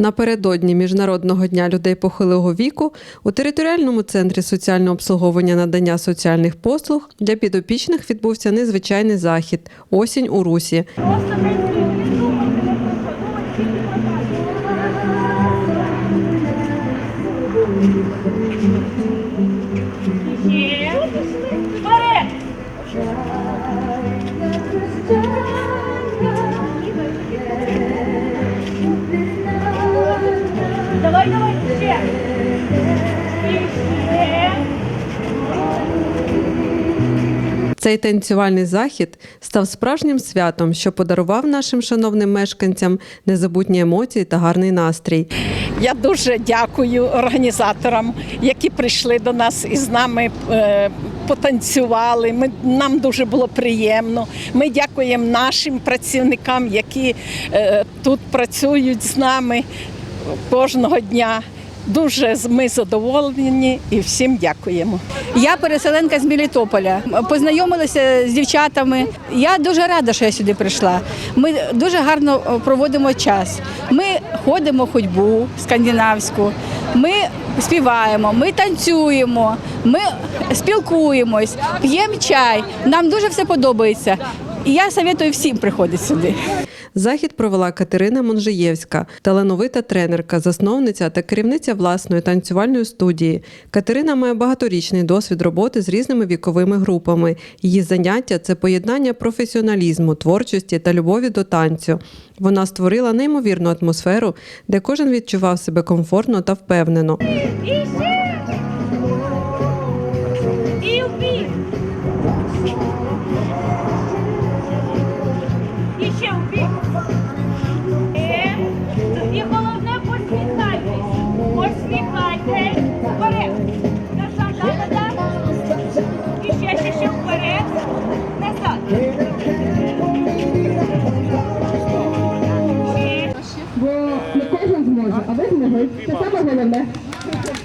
Напередодні Міжнародного дня людей похилого віку у територіальному центрі соціального обслуговування надання соціальних послуг для підопічних відбувся незвичайний захід Осінь у русі. Є. Цей танцювальний захід став справжнім святом, що подарував нашим шановним мешканцям незабутні емоції та гарний настрій. Я дуже дякую організаторам, які прийшли до нас і з нами е, потанцювали. Ми, нам дуже було приємно. Ми дякуємо нашим працівникам, які е, тут працюють з нами кожного дня. Дуже ми задоволені і всім дякуємо. Я переселенка з Мелітополя. Познайомилася з дівчатами. Я дуже рада, що я сюди прийшла. Ми дуже гарно е, проводимо час. Ми ходимо ходьбу скандинавську, ми співаємо, ми танцюємо, ми спілкуємось, п'ємо чай. Нам дуже все подобається. І я советую всім приходити сюди. Захід провела Катерина Монжиєвська, талановита тренерка, засновниця та керівниця власної танцювальної студії. Катерина має багаторічний досвід роботи з різними віковими групами. Її заняття це поєднання професіоналізму, творчості та любові до танцю. Вона створила неймовірну атмосферу, де кожен відчував себе комфортно та впевнено. Е. І головне посміхайтесь. Посміхайтесь. Вперед. Назад, да. І ще, ще, ще вперед. Назад. Кожен зможе, а ви змогли. Це саме головне.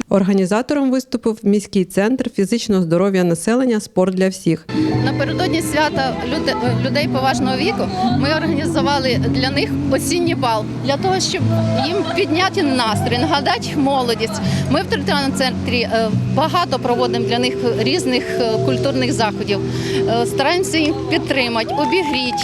Організатором виступив міський центр фізичного здоров'я населення Спорт для всіх. Напередодні свята люди- людей поважного віку ми організували для них осінній бал для того, щоб їм підняти настрій, нагадати молодість. Ми в територіальному центрі е, багато проводимо для них різних е, культурних заходів. Е, Стараємося їх підтримати, обігріти,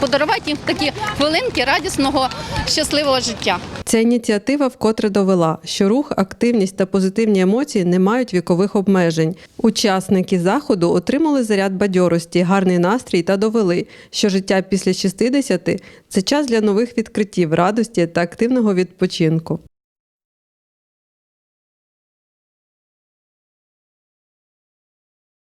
подарувати їм такі хвилинки радісного, щасливого життя. Ця ініціатива вкотре довела, що рух, активність та позитивні емоції не мають вікових обмежень. Учасники заходу отримали заряд бадьорості, гарний настрій та довели, що життя після 60 – це час для нових відкриттів, радості та активного відпочинку.